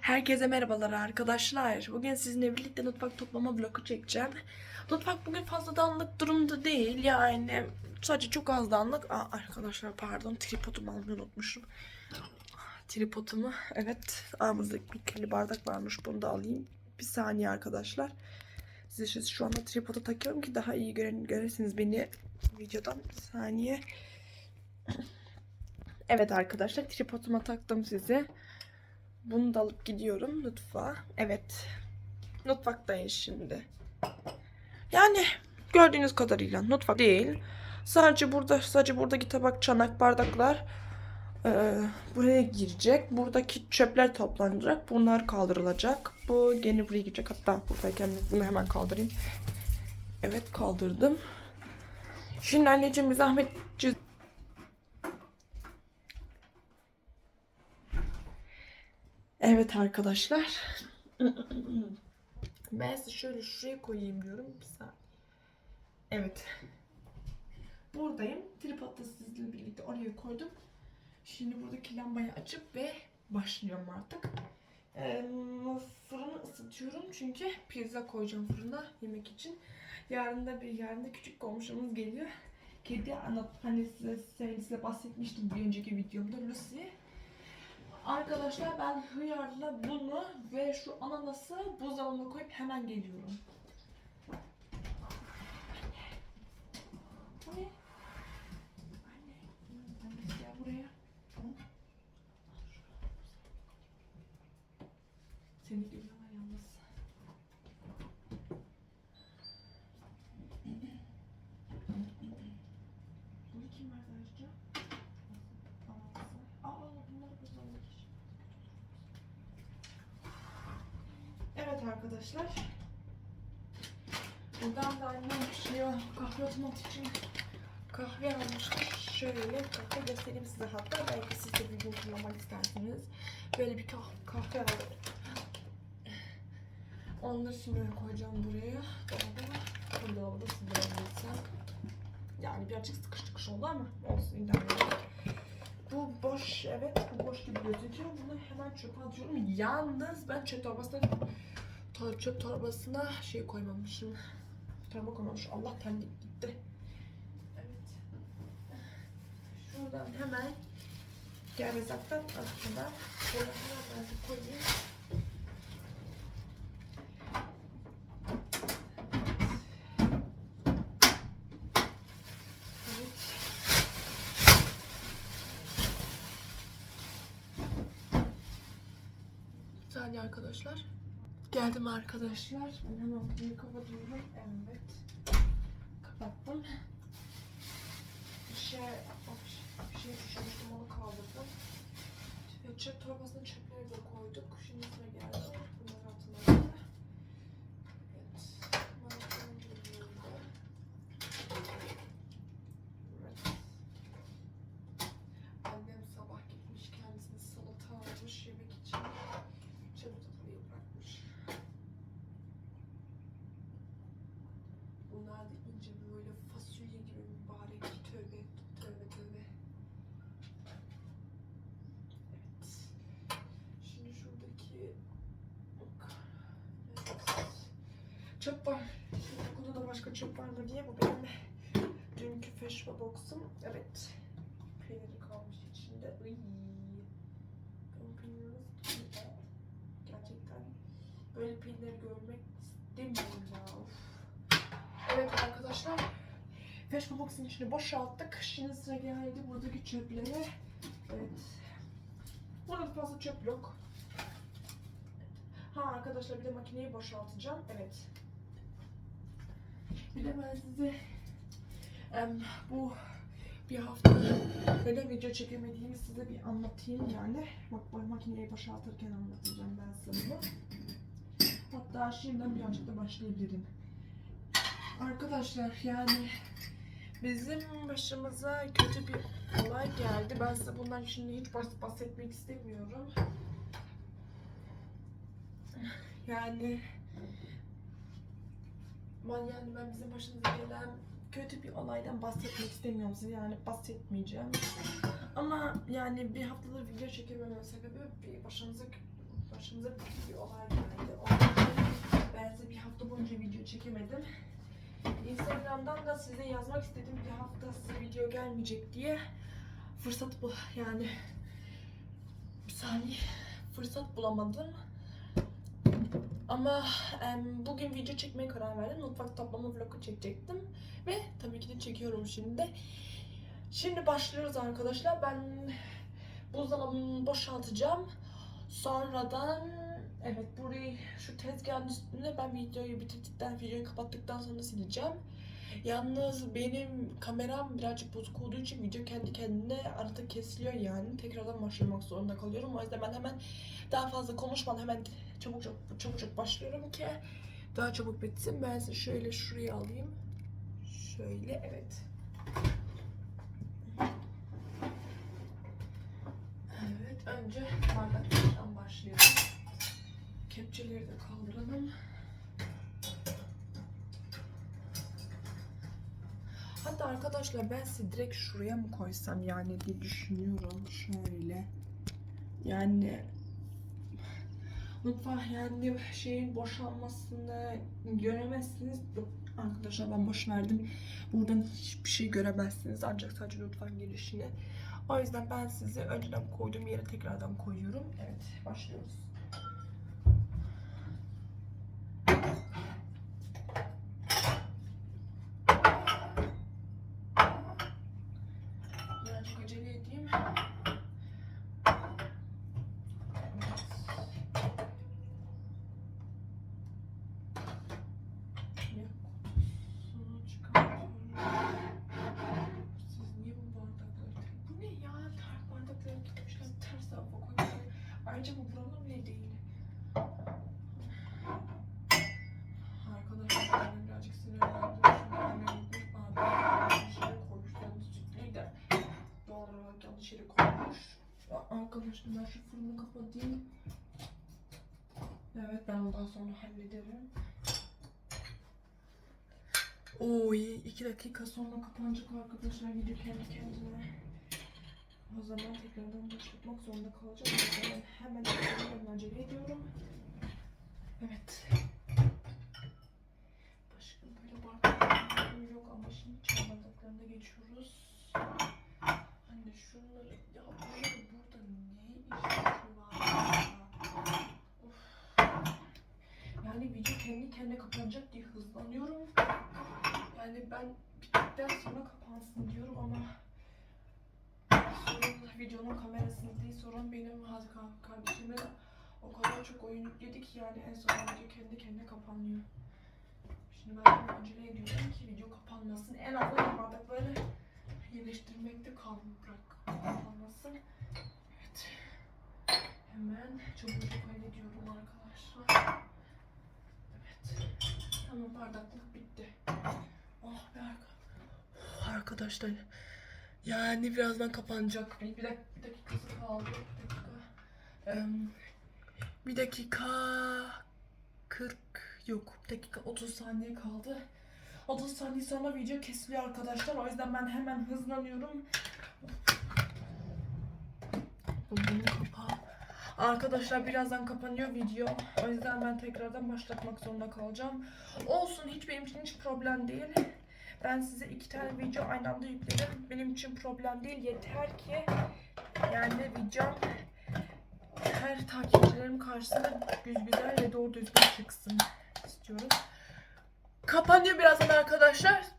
Herkese merhabalar arkadaşlar. Bugün sizinle birlikte mutfak toplama vlogu çekeceğim. Mutfak bugün fazla dağınık durumda değil. Yani sadece çok az dağınık. Aa, arkadaşlar pardon tripodumu almayı unutmuşum. Tripodumu evet ağzımızda bir kirli bardak varmış bunu da alayım. Bir saniye arkadaşlar. Size şu, anda tripodu takıyorum ki daha iyi gören, göresiniz beni videodan. Bir saniye. Evet arkadaşlar tripoduma taktım size. Bunu da alıp gidiyorum mutfağa. Evet. Mutfaktayız şimdi. Yani gördüğünüz kadarıyla mutfak değil. Sadece burada sadece buradaki tabak, çanak, bardaklar eee, buraya girecek. Buradaki çöpler toplanacak. Bunlar kaldırılacak. Bu gene buraya girecek. Hatta buradayken bunu hemen kaldırayım. Evet kaldırdım. Şimdi anneciğim bir zahmet Evet arkadaşlar. Ben size şöyle şuraya koyayım diyorum. Bir saniye. Evet. Buradayım. Tripodla sizinle birlikte oraya koydum. Şimdi buradaki lambayı açıp ve başlıyorum artık. Ee, fırını ısıtıyorum çünkü pizza koyacağım fırına yemek için. Yarın da bir yarın da küçük komşumuz geliyor. Kedi anlat hani size, size, bahsetmiştim bir önceki videomda Lucy. Arkadaşlar ben hıyarla bunu ve şu ananası buzdolabına koyup hemen geliyorum. Bu ne? Anne. Anne gel buraya. Seni görüyorlar yalnız. Bunu kim verdi ayrıca? Anası. Aa bunlar buzdolabına geçiyor. Evet arkadaşlar. Buradan da annem şey kahve otomat için kahve almıştır. Şöyle kahve göstereyim size hatta belki siz de bir gün kullanmak istersiniz. Böyle bir kah kahve aldım. Onları şimdi koyacağım buraya. Dolaba. Dolabı da sığdırabilirsem. Yani birazcık sıkış tıkış oldu ama olsun idare. Bu boş evet bu boş gibi gözüküyor. Bunu hemen çöpe atıyorum. Yalnız ben çöp torbasına to- çöp torbasına şey koymamışım. Torba koymamışım. Allah terlik gitti. Evet. Şuradan hemen gerezaktan aslında. Ben de koyayım. Saniye arkadaşlar. Geldim arkadaşlar. Ben hemen bunu kapatıyorum. Evet. Kapattım. Bir şey, bir şey düşürmüştüm onu kaldırdım. Çöp torbasına çöpleri de koyduk. Şimdi sıra geldi. Bunlar altına. Evet. Mantıklı geliyordu. Evet. Annem sabah gitmiş kendisine salata almış yemek için. Çabuk tatlıyı bırakmış. Bunlar da ince böyle fasulye gibi mübarek. Tövbe tövbe tövbe. Evet. Şimdi şuradaki bak. Evet. Çöp var. Şimdi burada da başka çöp var mı diye bu benim dünkü feşva box'um. Evet. Peyniri kalmış içinde. Iy. Ben peyniri nasıl yiyeceğim? Gerçekten böyle peynir görmek istemiyorum ya. Of. Evet arkadaşlar. Feşva box'un içini boşalttık. Şimdi sıra geldi buradaki çöplere. Evet. Burada fazla çöp yok. Ha arkadaşlar bir de makineyi boşaltacağım. Evet. Size em, bu bir hafta neden video çekemediğimi size bir anlatayım yani. Bak bu makineyi boşaltırken anlatacağım ben size bunu. Hatta şimdiden birazcık da başlayabilirim. Arkadaşlar yani bizim başımıza kötü bir olay geldi. Ben size bundan şimdi hiç bahs- bahsetmek istemiyorum. Yani yani ben bizim başımıza gelen kötü bir olaydan bahsetmek istemiyorum size yani bahsetmeyeceğim. Ama yani bir haftadır video çekemememin sebebi bir başımıza başımıza bir olay geldi. İçin ben size bir hafta boyunca video çekemedim. Instagram'dan da size yazmak istedim bir hafta size video gelmeyecek diye. Fırsat bu yani bir saniye fırsat bulamadım. Ama em, bugün video çekmeye karar verdim. Mutfak toplama vlogu çekecektim. Ve tabii ki de çekiyorum şimdi. Şimdi başlıyoruz arkadaşlar. Ben buzdolabını boşaltacağım. Sonradan evet burayı şu tezgahın üstüne ben videoyu bitirdikten, videoyu kapattıktan sonra sileceğim. Yalnız benim kameram birazcık bozuk olduğu için video kendi kendine arada kesiliyor yani. Tekrardan başlamak zorunda kalıyorum. O yüzden ben hemen daha fazla konuşmadan hemen çabuk çabuk çabuk çabuk başlıyorum ki daha çabuk bitsin. Ben size şöyle şuraya alayım. Şöyle evet. Evet önce bardaklardan başlayalım. Kepçeleri de kaldıralım. Hatta arkadaşlar ben size direkt şuraya mı koysam yani diye düşünüyorum şöyle. Yani mutfak yani şeyin boşalmasını göremezsiniz. Arkadaşlar ben boş verdim. Buradan hiçbir şey göremezsiniz ancak sadece mutfağın girişini. O yüzden ben sizi önceden koyduğum yere tekrardan koyuyorum. Evet başlıyoruz. Birazcık acele edeyim. Evet. Kutusunu çıkartıyorum. Siz niye bu bardakları... Bu ne ya? Ters bardakları gitmişler ters tarafa koymuşlar. Ayrıca bu buralar bile değil. Arkadaşlar ben birazcık sinirlendim. Çünkü annem gitmiş bardağı yanlış yere koymuş. Yanlış sütlüyü de doğal yere koymuş. Arkadaşlar ben şu fırını kapatayım. Evet ben ondan sonra hallederim. Oy iki dakika sonra kapanacak arkadaşlar video kendi kendine. O zaman tekrardan başlatmak zorunda kalacağım. Yüzden hemen hemen acele ediyorum. Evet. Başka böyle bardaklarım yok ama şimdi çay bardaklarına geçiyoruz. Anne şunları ya bunları burada ne işi var ya? Of. Yani video kendi kendine kapanacak diye hızlanıyorum. Yani ben bittikten sonra kapansın diyorum ama sorun videonun kamerasında değil sorun benim kardeşime o kadar çok oyun yükledi ki yani en son video kendi kendine kapanıyor. Şimdi ben acele ediyorum ki video kapanmasın. En azından bardakları yerleştirmekte kaldım bırak kapanmasın. Evet. Hemen çabucak hallediyorum arkadaşlar. Evet. Tamam bardaklık bitti. Oh be arka- Arkadaşlar yani birazdan kapanacak. Bir, bir, dak bir dakikası kaldı. Bir dakika. Em, bir dakika 40 yok. Dakika 30 saniye kaldı. 30 saniye sonra video kesiliyor arkadaşlar. O yüzden ben hemen hızlanıyorum. Bunun kapağı. Arkadaşlar birazdan kapanıyor video. O yüzden ben tekrardan başlatmak zorunda kalacağım. Olsun hiç benim için hiç problem değil. Ben size iki tane video aynı anda yükledim. Benim için problem değil. Yeter ki yani videom her takipçilerim karşısında güz güzel ve doğru düzgün çıksın istiyorum. Kapanıyor birazdan arkadaşlar.